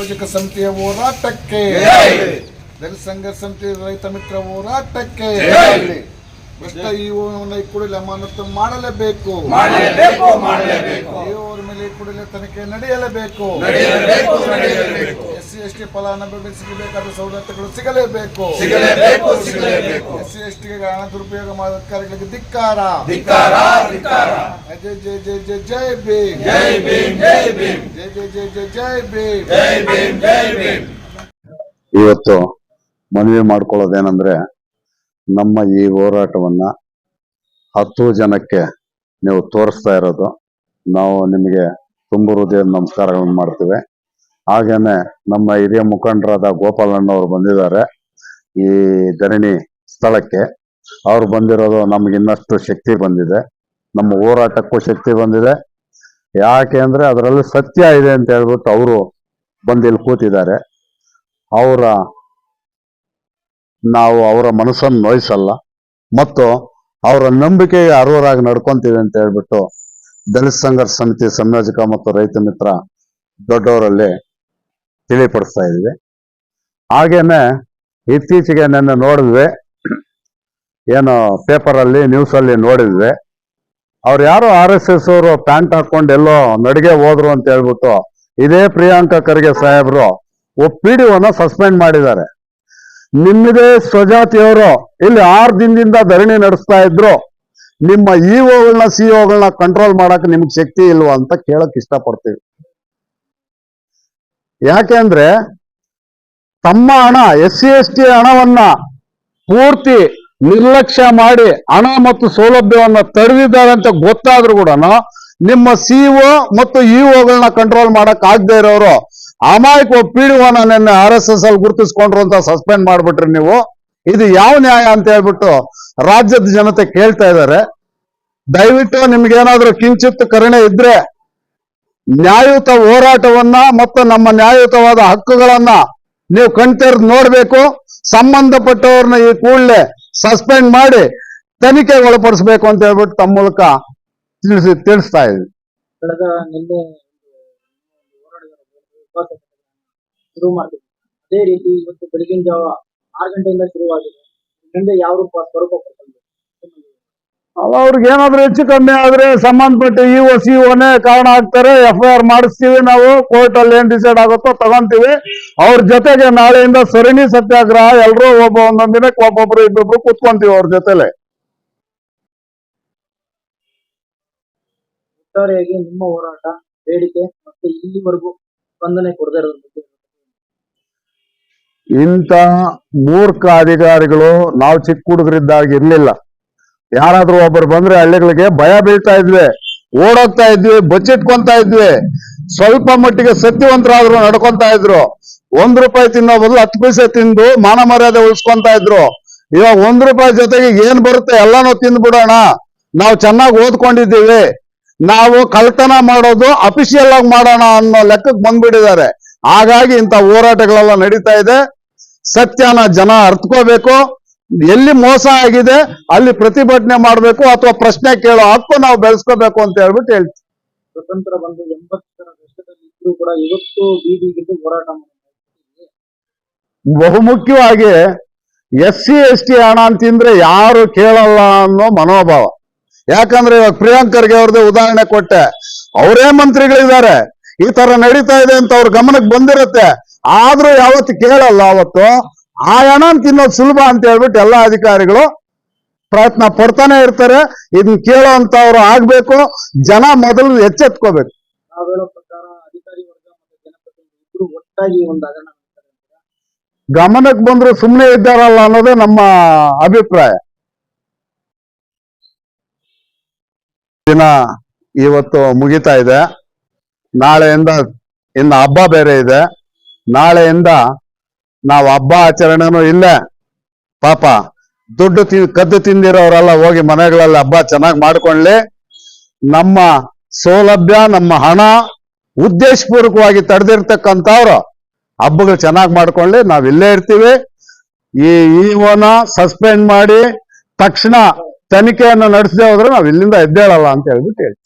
ಯೋಜಕ ಸಮಿತಿಯ ಹೋರಾಟಕ್ಕೆ. ದಲಿತ ಸಂಘ ಸಮಿತಿ ರೈತ ಮಿತ್ರ ಹೋರಾಟಕ್ಕೆ. ಭ್ರಷ್ಟ ಇಒನ ಕೂಡಲೇ ಅಮಾನತು ಮಾಡಲೇಬೇಕು. ಇಒರ ಮೇಲೆ ಕೂಡಲೇ ತನಿಖೆ ನಡೆಯಲೇಬೇಕು. SC ST S C S T ಫಲಾನುಭವಿಗಳಿಗೆ ಸಿಗಬೇಕಾದ ಸವಲತ್ತುಗಳು ಸಿಗಲೇಬೇಕು. ಎಸ್ಸಿ ಎಸ್ಟಿಗೆ ಎಸ್ ಸಿ ಎಸ್ ಟಿಗೆ ಹಣ ದುರುಪಯೋಗ ಮಾಡುವ ಅಧಿಕಾರಿಗಳಿಗೆ ಧಿಕ್ಕಾರ. ಧಿಕ್ಕಾರ ಧಿಕ್ಕಾರ. ಜೈ ಜೈ ಜೈ ಜೈ ಜೈ ಭೀಮ್ ಜೈ ಭೀಮ್. ಇವತ್ತು ಮನವಿ ಮಾಡ್ಕೊಳ್ಳೋದೇನಂದ್ರೆ ನಮ್ಮ ಈ ಹೋರಾಟವನ್ನ ಹತ್ತು ಜನಕ್ಕೆ ನೀವು ತೋರಿಸ್ತಾ ಇರೋದು. ನಾವು ನಿಮಗೆ ತುಂಬ ಹೃದಯದ ನಮಸ್ಕಾರಗಳನ್ನು ಮಾಡ್ತೀವಿ. ಹಾಗೇನೆ ನಮ್ಮ ಹಿರಿಯ ಮುಖಂಡರಾದ ಗೋಪಾಲಣ್ಣವರು ಬಂದಿದ್ದಾರೆ ಈ ಧರಣಿ ಸ್ಥಳಕ್ಕೆ. ಅವ್ರು ಬಂದಿರೋದು ನಮ್ಗೆ ಇನ್ನಷ್ಟು ಶಕ್ತಿ ಬಂದಿದೆ. ನಮ್ಮ ಹೋರಾಟಕ್ಕೂ ಶಕ್ತಿ ಬಂದಿದೆ. ಯಾಕೆ ಅಂದರೆ ಅದರಲ್ಲಿ ಸತ್ಯ ಇದೆ ಅಂತ ಹೇಳ್ಬಿಟ್ಟು ಅವರು ಬಂದು ಇಲ್ಲಿ ಕೂತಿದ್ದಾರೆ. ಅವರ ನಾವು ಅವರ ಮನಸ್ಸನ್ನು ನೋಯಿಸಲ್ಲ. ಮತ್ತು ಅವರ ನಂಬಿಕೆಗೆ ಅರ್ಹರಾಗಿ ನಡ್ಕೊತೀವಿ ಅಂತ ಹೇಳ್ಬಿಟ್ಟು ದಲಿತ ಸಂಘರ್ಷ ಸಮಿತಿ ಸಂಯೋಜಕ ಮತ್ತು ರೈತ ಮಿತ್ರ ದೊಡ್ಡವರಲ್ಲಿ ತಿಳಿಪಡಿಸ್ತಾ ಇದ್ವಿ ಹಾಗೇನೆ ಇತ್ತೀಚೆಗೆ ನಿನ್ನೆ ನೋಡಿದ್ವಿ. ಏನು ಪೇಪರಲ್ಲಿ ನ್ಯೂಸಲ್ಲಿ ನೋಡಿದ್ವಿ. ಅವ್ರು ಯಾರೋ ಆರ್ ಎಸ್ ಎಸ್ ಅವರು ಪ್ಯಾಂಟ್ ಹಾಕೊಂಡು ಎಲ್ಲೋ ನಡಿಗೆ ಹೋದ್ರು ಅಂತ ಹೇಳ್ಬಿಟ್ಟು ಇದೇ ಪ್ರಿಯಾಂಕಾ ಖರ್ಗೆ ಸಾಹೇಬ್ರು ಪಿ ಡಿ ಸಸ್ಪೆಂಡ್ ಮಾಡಿದ್ದಾರೆ. ನಿಮ್ಮದೇ ಸ್ವಜಾತಿಯವರು ಇಲ್ಲಿ ಆರ್ ದಿನದಿಂದ ಧರಣಿ ನಡೆಸ್ತಾ ಇದ್ರು. ನಿಮ್ಮ ಇಒಗಳನ್ನ ಸಿಒಗಳನ್ನ ಕಂಟ್ರೋಲ್ ಮಾಡಕ್ ನಿಮ್ಗೆ ಶಕ್ತಿ ಇಲ್ವಾ ಅಂತ ಕೇಳಕ್ ಇಷ್ಟಪಡ್ತೀವಿ. ಯಾಕೆಂದ್ರೆ ತಮ್ಮ ಹಣ, ಎಸ್ ಸಿ ಎಸ್ ಟಿ ಹಣವನ್ನ ಪೂರ್ತಿ ನಿರ್ಲಕ್ಷ್ಯ ಮಾಡಿ ಹಣ ಮತ್ತು ಸೌಲಭ್ಯವನ್ನ ತಡೆದಿದ್ದಾರೆ ಅಂತ ಗೊತ್ತಾದ್ರೂ ಕೂಡ ನಿಮ್ಮ ಸಿಇಒ ಮತ್ತು ಇಒಗಳನ್ನ ಕಂಟ್ರೋಲ್ ಮಾಡಕ್ ಆಗದೆ ಇರೋರು ಅಮಾಯಕ ಪೀಡುವನ್ನ ನಿನ್ನೆ ಆರ್ ಎಸ್ ಎಸ್ ಅಲ್ಲಿ ಗುರುತಿಸ್ಕೊಂಡ್ರು ಅಂತ ಸಸ್ಪೆಂಡ್ ಮಾಡ್ಬಿಟ್ರಿ ನೀವು. ಇದು ಯಾವ ನ್ಯಾಯ ಅಂತ ಹೇಳ್ಬಿಟ್ಟು ರಾಜ್ಯದ ಜನತೆ ಕೇಳ್ತಾ ಇದ್ದಾರೆ. ದಯವಿಟ್ಟು ನಿಮ್ಗೇನಾದ್ರೂ ಕಿಂಚಿತ್ ಕರುಣೆ ಇದ್ರೆ ನ್ಯಾಯಯುತ ಹೋರಾಟವನ್ನ ಮತ್ತು ನಮ್ಮ ನ್ಯಾಯಯುತವಾದ ಹಕ್ಕುಗಳನ್ನ ನೀವು ಕಣ್ತೆರೆದು ನೋಡ್ಬೇಕು. ಸಂಬಂಧಪಟ್ಟವ್ರನ್ನ ಈ ಕೂಡಲೇ ಸಸ್ಪೆಂಡ್ ಮಾಡಿ ತನಿಖೆಗೆ ಒಳಪಡಿಸಬೇಕು ಅಂತ ಹೇಳ್ಬಿಟ್ಟು ತಮ್ಮ ಮೂಲಕ ತಿಳಿಸಿ, ತಿಳಿಸ್ತಾ ಇದ್ವಿ. ಶುರು ಮಾಡ್ತಿದ್ರು ಅದೇ ರೀತಿ ಇವತ್ತು ಬೆಳಗಿನ ಜಾವ ಆರು ಗಂಟೆಯಿಂದ ಶುರುವಾಗಿದೆ. ಮುಂದೆ ಯಾವ ರೂಪ ಸ್ವರೂಪ ಅವ್ರಿಗೆ ಏನಾದ್ರು ಹೆಚ್ಚು ಕಮ್ಮಿ ಆದ್ರೆ ಸಂಬಂಧಪಟ್ಟ ಇ ಒ ಸಿ ಒನೇ ಕಾರಣ ಆಗ್ತಾರೆ ಎಫ್ ಐ ಆರ್ ಮಾಡಿಸ್ತೀವಿ ನಾವು ಕೋರ್ಟ್ ಅಲ್ಲಿ ಏನ್ ಡಿಸೈಡ್ ಆಗುತ್ತೋ ತಗೊಂತೀವಿ. ಅವ್ರ ಜೊತೆಗೆ ನಾಳೆಯಿಂದ ಸರಣಿ ಸತ್ಯಾಗ್ರಹ ಎಲ್ಲರೂ ಒಬ್ಬ ಒಂದೊಂದ್ ದಿನಕ್ಕೆ ಒಬ್ಬೊಬ್ರು ಇಬ್ಬೊಬ್ರು ಕೂತ್ಕೊಂತೀವಿ ಅವ್ರ ಜೊತೆಲೆ. ಒಟ್ಟಾರೆಯಾಗಿ ನಿಮ್ಮ ಹೋರಾಟ ಬೇಡಿಕೆ ಮತ್ತೆ ಇಲ್ಲಿವರೆಗೂ ಸ್ಪಂದನೆ ಕೊಡದೇ ಇರೋದ್ರ ಇಂತ ಇಂಥ ಮೂರ್ಖ ಅಧಿಕಾರಿಗಳು ನಾವು ಚಿಕ್ಕ ಹುಡುಗರಿದ್ದಾಗ ಇರ್ಲಿಲ್ಲ. ಯಾರಾದ್ರೂ ಒಬ್ಬರು ಬಂದ್ರೆ ಹಳ್ಳಿಗಳಿಗೆ ಭಯ ಬೀಳ್ತಾ ಇದ್ವಿ, ಓಡೋಗ್ತಾ ಇದ್ವಿ, ಬಚ್ಚಿಟ್ಕೊಂತಾ ಇದ್ವಿ. ಸ್ವಲ್ಪ ಮಟ್ಟಿಗೆ ಸತ್ಯವಂತರಾದ್ರು ನಡ್ಕೊಂತ ಇದ್ರು. ಒಂದ್ ರೂಪಾಯಿ ತಿನ್ನೋ ಬದಲು ಹತ್ತು ಪೈಸೆ ತಿಂದು ಮಾನ ಮರ್ಯಾದೆ ಉಳಿಸ್ಕೊಂತ ಇದ್ರು. ಇವಾಗ ಒಂದ್ ರೂಪಾಯಿ ಜೊತೆಗೆ ಏನ್ ಬರುತ್ತೆ ಎಲ್ಲಾನು ತಿಂದ್ಬಿಡೋಣ. ನಾವು ಚೆನ್ನಾಗಿ ಓದ್ಕೊಂಡಿದ್ದೀವಿ. ನಾವು ಕಳ್ತನ ಮಾಡೋದು ಅಫಿಷಿಯಲ್ ಆಗಿ ಮಾಡೋಣ ಅನ್ನೋ ಲೆಕ್ಕಕ್ಕೆ ಬಂದ್ಬಿಟ್ಟಿದ್ದಾರೆ. ಹಾಗಾಗಿ ಇಂಥ ಹೋರಾಟಗಳೆಲ್ಲ ನಡೀತಾ ಇದೆ. ಸತ್ಯನ ಜನ ಅರ್ಥಕೋಬೇಕು ಎಲ್ಲಿ ಮೋಸ ಆಗಿದೆ ಅಲ್ಲಿ ಪ್ರತಿಭಟನೆ ಮಾಡಬೇಕು ಅಥವಾ ಪ್ರಶ್ನೆ ಕೇಳೋ ಹಕ್ಕು ನಾವು ಬೆಳೆಸ್ಕೋಬೇಕು ಅಂತ ಹೇಳ್ಬಿಟ್ಟು ಹೇಳ್ತೀವಿ. ಸ್ವತಂತ್ರ ಬಂದು ಎಂಬತ್ತರ ದಶಕದಲ್ಲಿ ಇದ್ರೂ ಕೂಡ ಇವತ್ತು ಬೀದಿಗಿದ್ದು ಹೋರಾಟ ಬಹುಮುಖ್ಯವಾಗಿ ಎಸ್ ಸಿ ಎಸ್ ಟಿ ಹಣ ಅಂತಂದ್ರೆ ಯಾರು ಕೇಳಲ್ಲ ಅನ್ನೋ ಮನೋಭಾವ. ಯಾಕಂದ್ರೆ ಇವಾಗ ಪ್ರಿಯಾಂಕರ್ಗೆ ಅವ್ರದ್ದು ಉದಾಹರಣೆ ಕೊಟ್ಟೆ. ಅವರೇ ಮಂತ್ರಿಗಳಿದ್ದಾರೆ. ಈ ತರ ನಡೀತಾ ಇದೆ ಅಂತ ಅವ್ರ ಗಮನಕ್ಕೆ ಬಂದಿರುತ್ತೆ. ಆದ್ರೂ ಯಾವತ್ತು ಕೇಳಲ್ಲ ಅವತ್ತು. ಆ ಹಣ ತಿನ್ನೋದು ಸುಲಭ ಅಂತ ಹೇಳ್ಬಿಟ್ಟು ಎಲ್ಲಾ ಅಧಿಕಾರಿಗಳು ಪ್ರಯತ್ನ ಪಡ್ತಾನೆ ಇರ್ತಾರೆ. ಇದನ್ನ ಕೇಳೋಂತವ್ರು ಆಗ್ಬೇಕು. ಜನ ಮೊದಲು ಎಚ್ಚೆತ್ಕೋಬೇಕು. ಗಮನಕ್ಕೆ ಬಂದ್ರು ಸುಮ್ಮನೆ ಇದ್ದಾರಲ್ಲ ಅನ್ನೋದೇ ನಮ್ಮ ಅಭಿಪ್ರಾಯ. ದಿನ ಇವತ್ತು ಮುಗಿತಾ ಇದೆ. ನಾಳೆಯಿಂದ ಇನ್ನು ಹಬ್ಬ ಬೇರೆ ಇದೆ. ನಾಳೆಯಿಂದ ನಾವು ಹಬ್ಬ ಆಚರಣೆನೂ ಇಲ್ಲ. ಪಾಪ, ದುಡ್ಡು ತಿ, ಕದ್ದು ತಿಂದಿರೋರೆಲ್ಲ ಹೋಗಿ ಮನೆಗಳಲ್ಲಿ ಹಬ್ಬ ಚೆನ್ನಾಗಿ ಮಾಡ್ಕೊಳ್ಳಿ ನಮ್ಮ ಸೌಲಭ್ಯ, ನಮ್ಮ ಹಣ ಉದ್ದೇಶಪೂರ್ವಕವಾಗಿ ತಡೆದಿರ್ತಕ್ಕಂಥವ್ರು ಹಬ್ಬಗಳು ಚೆನ್ನಾಗಿ ಮಾಡ್ಕೊಳ್ಳಿ ನಾವ್ ಇಲ್ಲೇ ಇರ್ತೀವಿ. ಈ ಇಒನ ಸಸ್ಪೆಂಡ್ ಮಾಡಿ ತಕ್ಷಣ ತನಿಖೆಯನ್ನು ನಡೆಸದೆ ಹೋದ್ರೆ ನಾವ್ ಇಲ್ಲಿಂದ ಎದ್ದೇಳಲ್ಲ ಅಂತ ಹೇಳ್ಬಿಟ್ಟು ಹೇಳ್ತೀವಿ